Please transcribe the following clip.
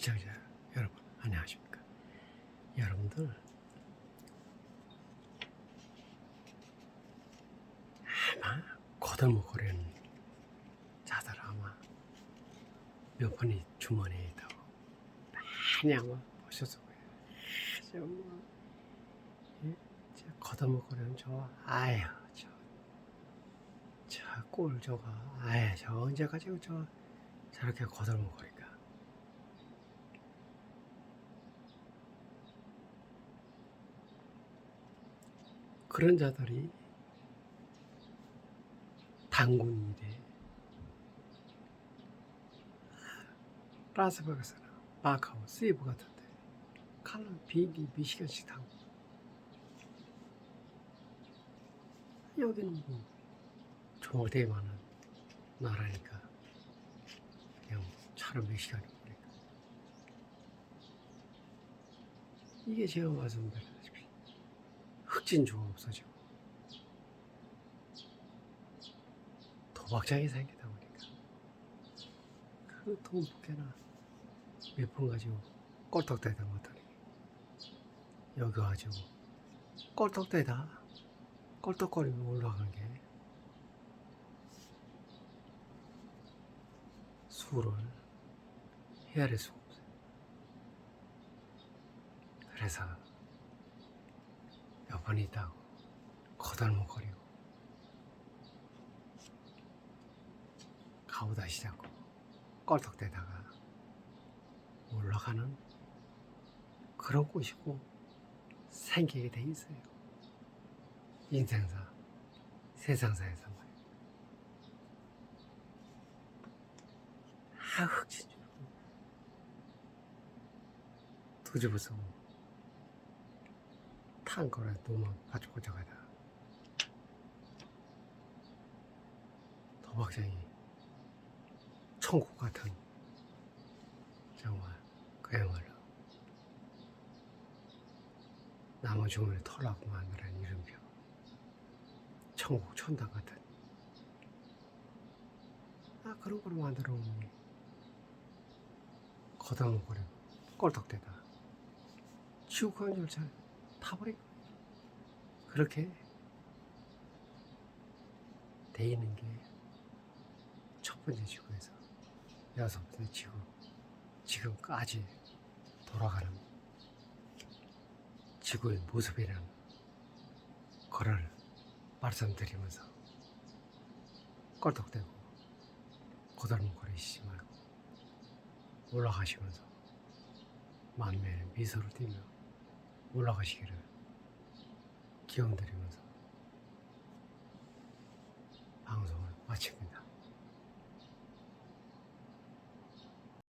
시청자 여러분 안녕하십니까 여러분들 아마 거들먹거리는 자들 아마 몇 번이 주머니에 있다고 많이 아마 보셨을 거예요 정말 예? 저 거들먹거리는 저 아유 저저꼴 저거 아유 저 언제까지 저 저렇게 거들먹거릴까 그런 자들이 당군 일에 라스베가스나 마카오, 세이브 같은데 칼로 비행기 몇 시간씩 타고. 여기는 뭐 되게 많은 나라니까 그냥 차로 몇 시간이 걸리니까? 이게 제가 말씀드렸 흑진주가 없어지고 도박장이 생기다 보니까 그돈 부개나 몇 푼 가지고 꼴떡대던 것들이 여기 와가지고 꼴떡대다 꼴떡거리며 올라간 게 수를 헤아릴 수가 없어요. 그래서 몇번 있다고 거들먹거리고 가오다시 잡고 껄떡대다가 올라가는 그런 곳이 고 생기게 돼 있어요. 인생사, 세상사에서 말이에요. 아, 흑진주. 뒤집어서 탄 거라 너무 바짝바짝하다. 도박장이 천국 같은 정말 그야말로 남의 주머니 털라고 만드는 이름표 천국 천당 같은. 아 그런 걸 만들어 놓으니 거다먹거리고 꼴떡대다. 지옥한 절차 타버리고 그렇게 돼 있는 게 첫 번째 지구에서 여섯 번째 지구 지금까지 돌아가는 지구의 모습이라는 거를 말씀드리면서 껄떡대고 고달먹거리시지 말고 올라가시면서 만면에 미소를 띠며 올라가시기를 기원드리면서